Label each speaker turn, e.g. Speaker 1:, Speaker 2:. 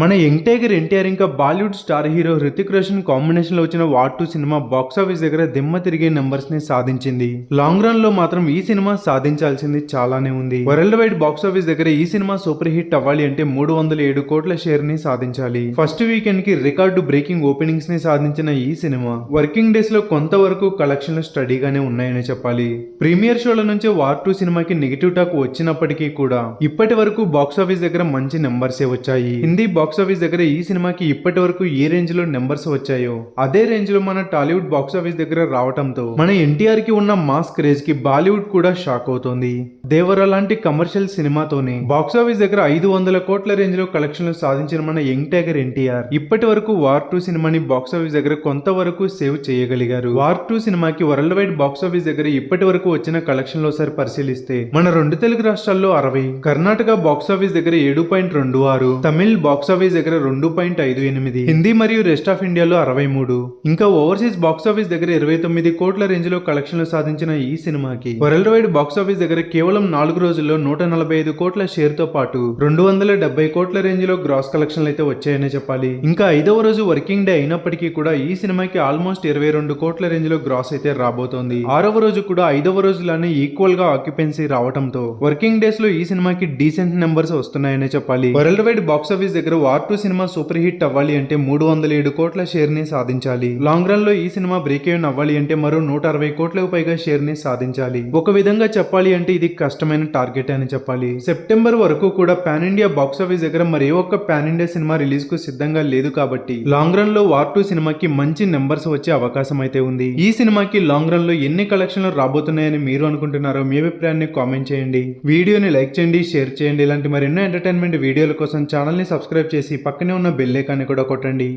Speaker 1: మన young tiger NTR ఇంకా Bollywood star hero Hrithik Roshan కాంబినేషన్లో వచ్చిన war two cinema box office దగ్గర దిమ్మ తిరిగే నెంబర్స్ని సాధించింది. లాంగ్ రన్లో మాత్రం ఈ సినిమా సాధించాల్సింది చాలానే ఉంది. వరల్డ్ వైడ్ బాక్స్ ఆఫీస్ దగ్గర ఈ సినిమా సూపర్ హిట్ అవ్వాలి అంటే మూడు వందల ఏడు కోట్ల షేర్ని సాధించాలి. ఫస్ట్ వీకెండ్కి రికార్డు బ్రేకింగ్ ఓపెనింగ్స్ని సాధించిన ఈ సినిమా వర్కింగ్ డేస్లో కొంతవరకు కలెక్షన్లు స్టడీగానే ఉన్నాయని చెప్పాలి. ప్రీమియర్ షోల నుంచి వార్ టూ సినిమాకి నెగిటివ్ టాక్ వచ్చినప్పటికీ కూడా ఇప్పటి వరకు బాక్స్ ఆఫీస్ దగ్గర మంచి నెంబర్సే వచ్చాయి. హిందీ బాక్స్ ఆఫీస్ దగ్గర ఈ సినిమాకి ఇప్పటి వరకు ఏ రేంజ్లో నెంబర్స్ వచ్చాయో అదే రేంజ్లో మన టాలీవుడ్ బాక్స్ ఆఫీస్ దగ్గర రావటంతో మన ఎన్టీఆర్కి ఉన్న మాస్ క్రేజ్కి బాలీవుడ్ కూడా షాక్ అవుతోంది. దేవర లాంటి కమర్షియల్ సినిమాతోనే బాక్స్ ఆఫీస్ దగ్గర ఐదు వందల కోట్ల రేంజ్లో కలెక్షన్లు సాధించిన మన యంగ్ టైగర్ ఎన్టీఆర్ ఇప్పటి వరకు వార్ టూ సినిమాని బాక్స్ ఆఫీస్ దగ్గర కొంతవరకు సేవ్ చేయగలిగారు. వార్ టూ సినిమాకి వరల్డ్ వైడ్ బాక్స్ ఆఫీస్ దగ్గర ఇప్పటి వరకు వచ్చిన కలెక్షన్లో ఒకసారి పరిశీలిస్తే మన రెండు తెలుగు రాష్ట్రాల్లో అరవై కర్ణాటక బాక్స్ ఆఫీస్ దగ్గర ఏడు పాయింట్ రెండు ఆరు తమిళ్ బాక్స్ ఆఫీస్ దగ్గర రెండు పాయింట్ ఐదు ఎనిమిది. హిందీ మరియు రెస్ట్ ఆఫ్ ఇండియాలో అరవై మూడు. ఇంకా ఓవర్సీస్ బాక్స్ ఆఫీస్ దగ్గర ఇరవై తొమ్మిది కోట్ల రేంజ్లో కలెక్షన్లు సాధించిన ఈ సినిమాకి. వరల్డ్ వైడ్ బాక్స్ ఆఫీస్ దగ్గర కేవలం నాలుగు రోజుల్లో నూట నలభై ఐదు కోట్ల షేర్తో పాటు రెండు వందల డెబ్బై కోట్ల రేంజ్లో గ్రాస్ కలెక్షన్లు అయితే వచ్చాయనే చెప్పాలి. ఇంకా ఐదవ రోజు వర్కింగ్ డే అయినప్పటికీ కూడా ఈ సినిమాకి ఆల్మోస్ట్ ఇరవై రెండు కోట్ల రేంజ్లో గ్రాస్ అయితే రాబోతోంది. ఆరవ రోజు కూడా ఐదవ రోజులానే ఈక్వల్గా ఆక్యుపెన్సీ రావడంతో వర్కింగ్ డేస్లో ఈ సినిమాకి డీసెంట్ నెంబర్స్ వస్తున్నాయనే చెప్పాలి. వరల్డ్ వైడ్ బాక్స్ ఆఫీస్ దగ్గర వార్ టూ సినిమా సూపర్ హిట్ అవ్వాలి అంటే మూడు వందల ఏడు కోట్ల షేర్ని సాధించాలి. లాంగ్ రన్లో ఈ సినిమా బ్రేక్ ఈవెన్ అవ్వాలి అంటే మరో నూట అరవై కోట్లకు పైగా షేర్ని సాధించాలి. ఒక విధంగా చెప్పాలి అంటే ఇది కష్టమైన టార్గెట్ అని చెప్పాలి. సెప్టెంబర్ వరకు కూడా పాన్ ఇండియా బాక్స్ ఆఫీస్ దగ్గర మరే ఒక్క పాన్ ఇండియా సినిమా రిలీజ్కు సిద్ధంగా లేదు కాబట్టి లాంగ్ రన్లో వార్ టూ సినిమాకి మంచి నెంబర్స్ వచ్చే అవకాశం అయితే ఉంది. ఈ సినిమాకి లాంగ్ రన్లో ఎన్ని కలెక్షన్లు రాబోతున్నాయని మీరు అనుకుంటున్నారో మీ అభిప్రాయాన్ని కామెంట్ చేయండి. వీడియోని లైక్ చేయండి షేర్ చేయండి. ఇలాంటి మరెన్నో ఎంటర్టైన్మెంట్ వీడియోల కోసం ఛానల్ని సబ్స్క్రైబ్ చేసి పక్కనే ఉన్న బెల్ ఐకాన్ని కూడా కొట్టండి.